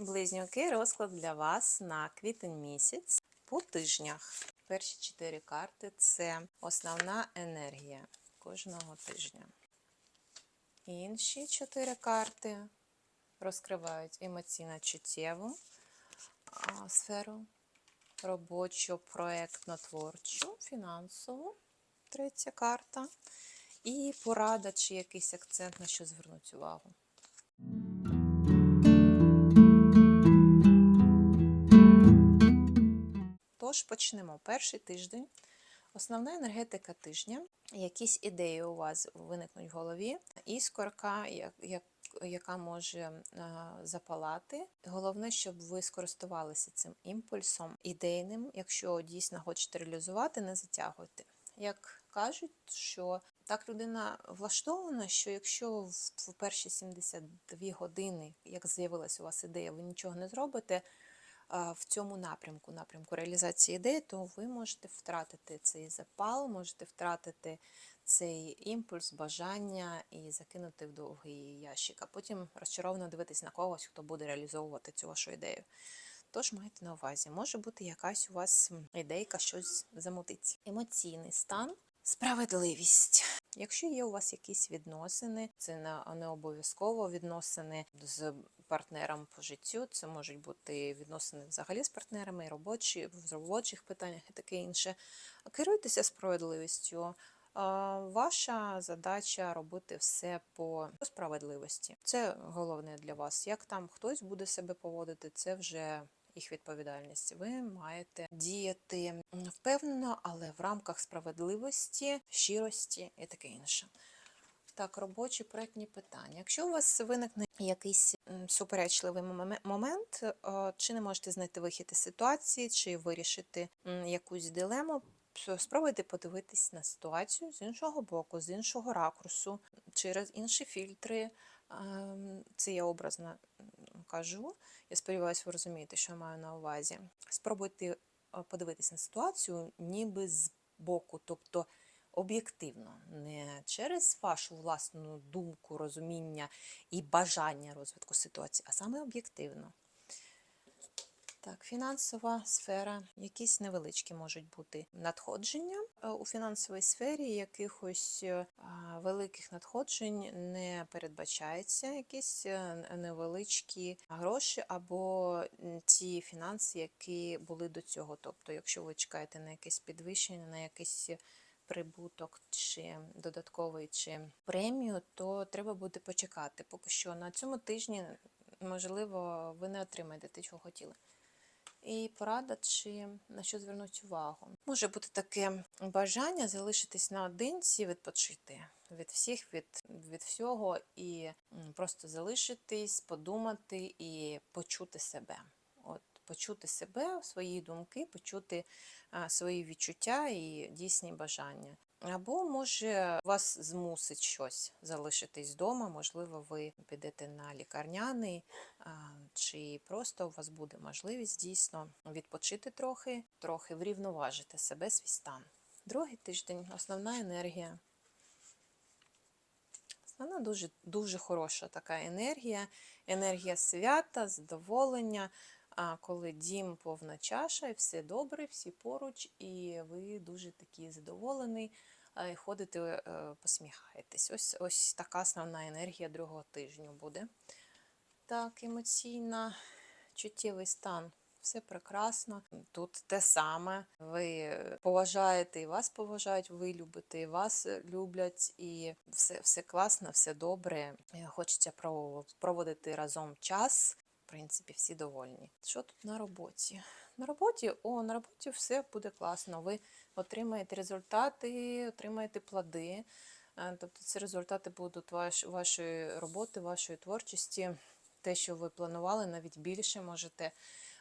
Близнюки розклад для вас на квітень місяць по тижнях. Перші чотири карти це основна енергія кожного тижня. Інші чотири карти розкривають емоційно чуттєву сферу, робочу, проєктно творчу, фінансову. Третя карта. І порада чи якийсь акцент на що звернуть увагу. Тож почнемо. Перший тиждень. Основна енергетика тижня. Якісь ідеї у вас виникнуть в голові. Іскорка, як, як, яка може е, запалати. Головне, щоб ви скористувалися цим імпульсом ідейним. Якщо дійсно хочете реалізувати, не затягуйте. Як кажуть, що так людина влаштована, що якщо в, перші 72 години, як з'явилася у вас ідея, ви нічого не зробите в цьому напрямку, напрямку реалізації ідеї, то ви можете втратити цей запал, можете втратити цей імпульс, бажання і закинути в довгий ящик, а потім розчаровано дивитись на когось, хто буде реалізовувати цю вашу ідею. Тож майте на увазі, може бути якась у вас ідейка, щось замутить. Емоційний стан, справедливість. Якщо є у вас якісь відносини, це не, обов'язково відносини з партнером по життю, це можуть бути відносини взагалі з партнерами, робочі, в робочих питаннях і таке інше. Керуйтеся справедливістю. Ваша задача робити все по справедливості. Це головне для вас. Як там хтось буде себе поводити, це вже їх відповідальність. Ви маєте діяти впевнено, але в рамках справедливості, щирості і таке інше. Так, робочі проектні питання. Якщо у вас виникне якийсь суперечливий момент, е, чи не можете знайти вихід із ситуації, чи вирішити якусь дилему, спробуйте подивитись на ситуацію з іншого боку, з іншого ракурсу, через інші фільтри. Ем, Це я образно кажу. Я сподіваюся, ви розумієте, що я маю на увазі. Спробуйте подивитися на ситуацію ніби з боку, тобто об'єктивно, не через вашу власну думку, розуміння і бажання розвитку ситуації, а саме об'єктивно. Так, фінансова сфера, якісь невеличкі можуть бути надходження Е, у фінансовій сфері, якихось е, великих надходжень не передбачається, якісь е, невеличкі гроші або ті фінанси, які були до цього. Тобто, якщо ви чекаєте на якесь підвищення, на якийсь прибуток чи додатковий чи премію, то треба буде почекати. Поки що на цьому тижні, можливо, ви не отримаєте те, чого хотіли. І порада, чи на що звернути увагу. Може бути таке бажання залишитись наодинці, відпочити від всіх, від, від всього, і просто залишитись, подумати і почути себе. От, почути себе, свої думки, почути а, свої відчуття і дійсні бажання. Або може вас змусить щось залишитись вдома, можливо, ви підете на лікарняний, чи просто у вас буде можливість дійсно відпочити трохи, трохи врівноважити себе, свій стан. Другий тиждень основна енергія. Основна дуже, дуже хороша така енергія, енергія свята, задоволення, коли дім повна чаша, і все добре, всі поруч, і ви дуже такі задоволені, і ходите, е, посміхаєтесь. Ось, ось така основна енергія другого тижня буде. Так, емоційна, чуттєвий стан. Все прекрасно. Тут те саме. Ви поважаєте і вас поважають, ви любите, і вас люблять, і все, все класно, все добре. Хочеться проводити разом час. Принципі, всі довольні. Що тут на роботі? На роботі, о, на роботі все буде класно. Ви отримаєте результати, отримаєте плоди. Е, Тобто це результати будуть ваш, вашої роботи, вашої творчості. Те, що ви планували, навіть більше можете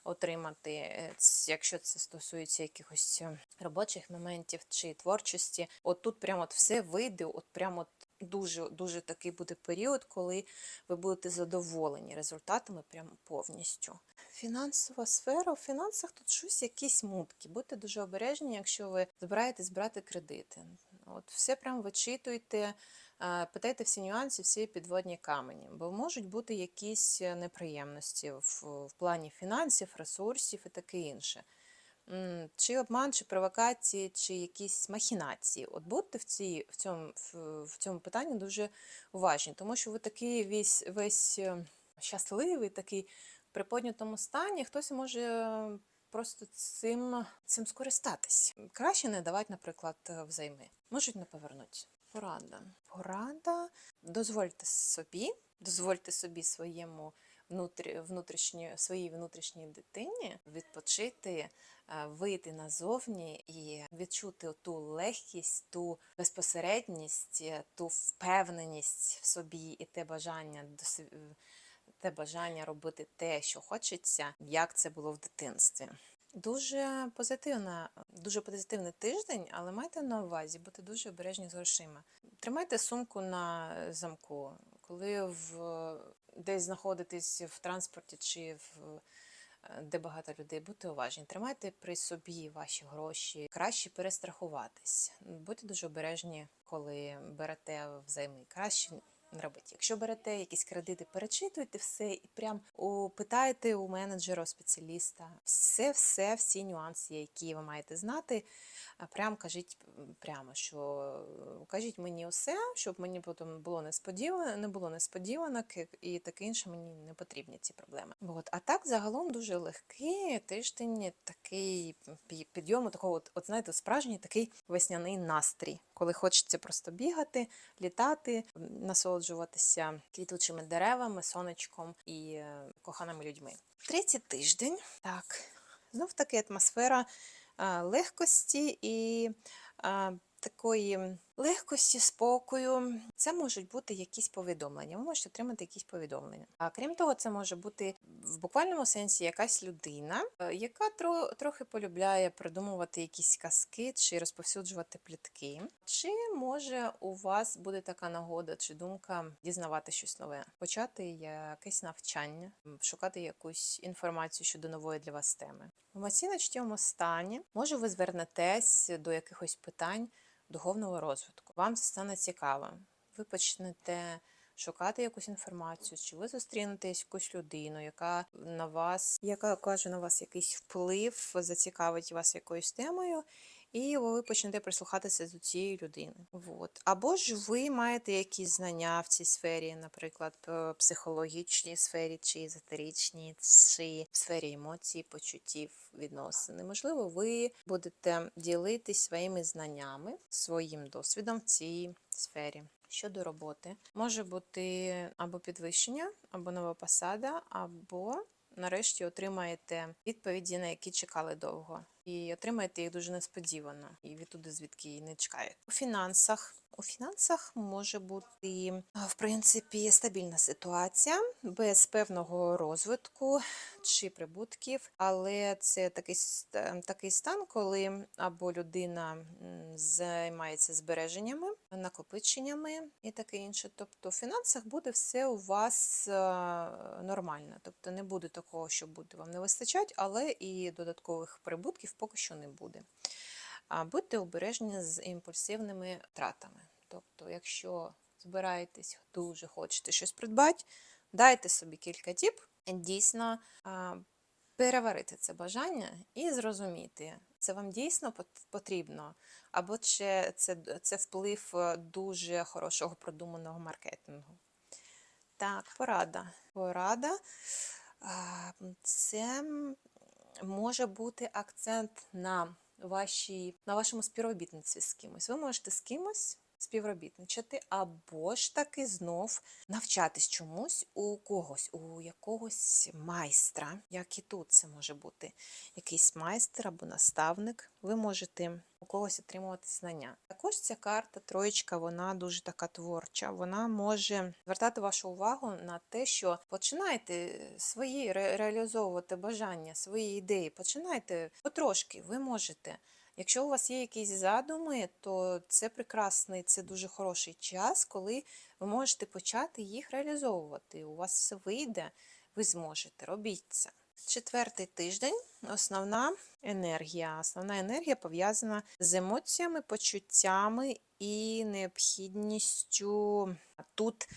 отримати, Е, якщо це стосується якихось е, робочих моментів чи творчості. От тут прямо от все вийде, от прямо дуже, дуже такий буде період, коли ви будете задоволені результатами прямо повністю. Фінансова сфера. У фінансах тут щось, якісь мутки. Будьте дуже обережні, якщо ви збираєтесь брати кредити. От все прям вичитуйте, питайте всі нюанси, всі підводні камені, бо можуть бути якісь е, неприємності в, в плані фінансів, ресурсів і таке інше. Чи обман, чи провокації, чи якісь махінації. От будьте в, цій, в, цьому, в, цьому питанні дуже уважні, тому що ви такий весь, весь е, щасливий, такий в приподнятому стані, хтось може е, просто цим, цим скористатись. Краще не давати, наприклад, е, взайми. Можуть не повернути. Порада. Порада. Дозвольте собі, дозвольте собі своєму внутрі, внутрішньо, своїй внутрішній дитині відпочити, е, вийти назовні і відчути ту легкість, ту безпосередність, е, ту впевненість в собі і те бажання досві- те бажання робити те, що хочеться, як це було в дитинстві. Дуже позитивна, дуже позитивний тиждень, але майте на увазі бути дуже обережні з грошима. Тримайте сумку на замку, коли в десь знаходитесь в транспорті чи в е, де багато людей, будьте уважні. Тримайте при собі ваші гроші, краще перестрахуватись. Будьте дуже обережні, коли берете взайми. Краще робити. Якщо берете якісь кредити, перечитуйте все і прям питайте у менеджера, у спеціаліста. Все, все, всі нюанси, які ви маєте знати. Прям кажіть прямо, що е, кажіть мені усе, щоб мені потім було несподівано, не було несподіванок і таке інше. Мені не потрібні ці проблеми. От. А так загалом дуже легкий тиждень, такий підйому, такого, от, от знаєте, справжній такий весняний настрій, коли хочеться просто бігати, літати, насолоджуватися квітучими деревами, сонечком і е, коханими людьми. Третій тиждень. Так, знов таки атмосфера легкості і такої легкості, спокою. Це можуть бути якісь повідомлення. Ви можете отримати якісь повідомлення. А крім того, це може бути в буквальному сенсі якась людина, е, яка тро, трохи полюбляє придумувати якісь казки чи розповсюджувати плітки. Чи може у вас буде така нагода чи думка дізнавати щось нове, почати якесь навчання, шукати якусь інформацію щодо нової для вас теми. В емоційно-чуттєвому стані може ви звернетесь до якихось питань духовного розвитку. Вам це стане цікаво. Ви почнете шукати якусь інформацію, чи ви зустрінете якусь людину, яка на вас, яка каже на вас якийсь вплив, зацікавить вас якоюсь темою, і ви почнете прислухатися до цієї людини. От. Або ж ви маєте якісь знання в цій сфері, наприклад, психологічній сфері, чи езотеричній, чи в сфері емоцій, почуттів, відносини. Можливо, ви будете ділитись своїми знаннями, своїм досвідом в цій сфері. Щодо роботи, може бути або підвищення, або нова посада, або нарешті отримаєте відповіді, на які чекали довго. І отримаєте їх дуже несподівано, і відтуди звідки і не чекаєте. У фінансах. У фінансах може бути в принципі стабільна ситуація без певного розвитку чи прибутків, але це такий, такий стан, коли або людина займається збереженнями, накопиченнями і таке інше. Тобто в фінансах буде все у вас е, нормально. Тобто не буде такого, що буде вам не вистачать, але і додаткових прибутків поки що не буде. Будьте обережні з імпульсивними тратами. Тобто, якщо збираєтесь, дуже хочете щось придбати, дайте собі кілька діб, дійсно переварити це бажання і зрозуміти, це вам дійсно пот- потрібно, або чи це, це вплив е, дуже хорошого продуманого маркетингу. Так, порада. Порада. Це може бути акцент на, вашій, на вашому співробітництві з кимось. Ви можете з кимось співробітничати, або ж таки знов навчатись чомусь у когось, у якогось майстра, як і тут це може бути якийсь майстер або наставник. Ви можете у когось отримувати знання. Також ця карта троєчка, вона дуже така творча. Вона може звертати вашу увагу на те, що починайте свої ре- реалізовувати бажання, свої ідеї. Починайте потрошки, ви можете. Якщо у вас є якісь задуми, то це прекрасний, це дуже хороший час, коли ви можете почати їх реалізовувати. У вас все вийде, ви зможете, робіть це. Четвертий тиждень основна енергія. Основна енергія пов'язана з емоціями, почуттями і необхідністю тут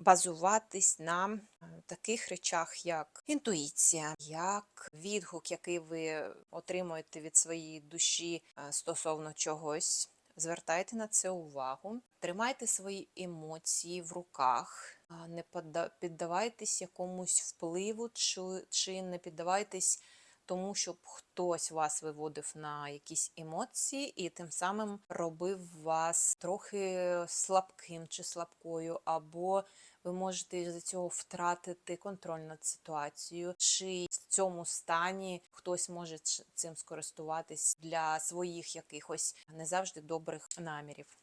базуватись на е, таких речах, як інтуїція, як відгук, який ви отримуєте від своєї душі е, стосовно чогось. Звертайте на це увагу, тримайте свої емоції в руках, не піддавайтесь якомусь впливу, чи не піддавайтесь тому, щоб хтось вас виводив на якісь емоції і тим самим робив вас трохи слабким чи слабкою, або ви можете з цього втратити контроль над ситуацією, чи в цьому стані хтось може цим скористуватись для своїх якихось не завжди добрих намірів.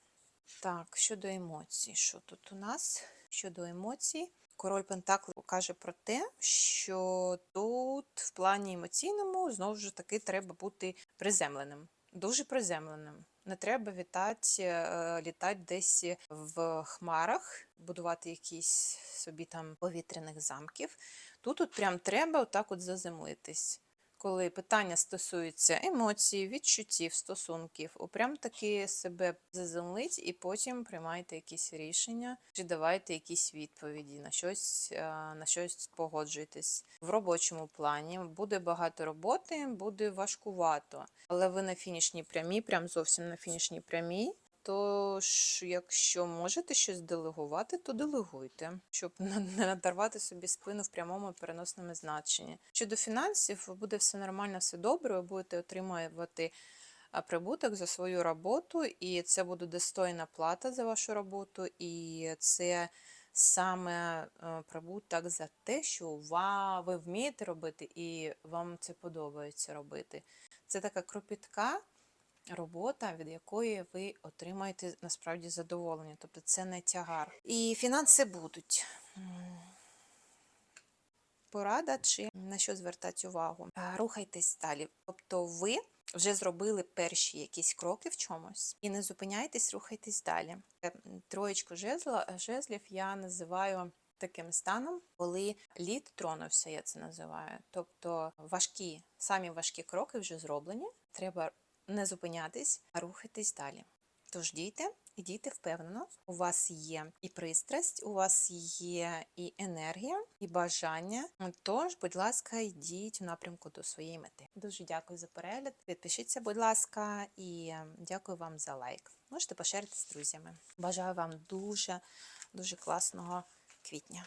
Так, щодо емоцій, що тут у нас? Щодо емоцій, король Пентаклів каже про те, що тут в плані емоційному знову ж таки треба бути приземленим, дуже приземленим. Не треба вітати, е, літати десь в хмарах, будувати якісь собі там повітряних замків. Тут от прям треба отак от заземлитись. Коли питання стосується емоцій, відчуттів, стосунків, о, прям таки себе заземлить і потім приймайте якісь рішення чи давайте якісь відповіді на щось, е, на щось погоджуйтесь. В робочому плані буде багато роботи, буде важкувато, але ви на фінішній прямій, прям зовсім на фінішній прямій. Тож, якщо можете щось делегувати, то делегуйте, щоб не надарвати собі спину в прямому переносному значенні. Щодо фінансів, буде все нормально, все добре, ви будете отримувати прибуток за свою роботу, і це буде достойна плата за вашу роботу, і це саме е, прибуток за те, що ви вмієте робити, і вам це подобається робити. Це така кропітка робота, від якої ви отримаєте насправді задоволення. Тобто це не тягар. І фінанси будуть. Порада чи на що звертати увагу? Рухайтесь далі. Тобто ви вже зробили перші якісь кроки в чомусь і не зупиняйтесь, рухайтесь далі. Е, Троєчку жезла, жезлів я називаю таким станом, коли лід тронувся, я це називаю. Тобто важкі, самі важкі кроки вже зроблені. Треба не зупинятись, а рухатись далі. Тож дійте і дійте впевнено. У вас є і пристрасть, у вас є і енергія, і бажання. Тож, будь ласка, йдіть у напрямку до своєї мети. Дуже дякую за перегляд. Підпишіться, будь ласка, і дякую вам за лайк. Можете поширити з друзями. Бажаю вам дуже дуже класного квітня.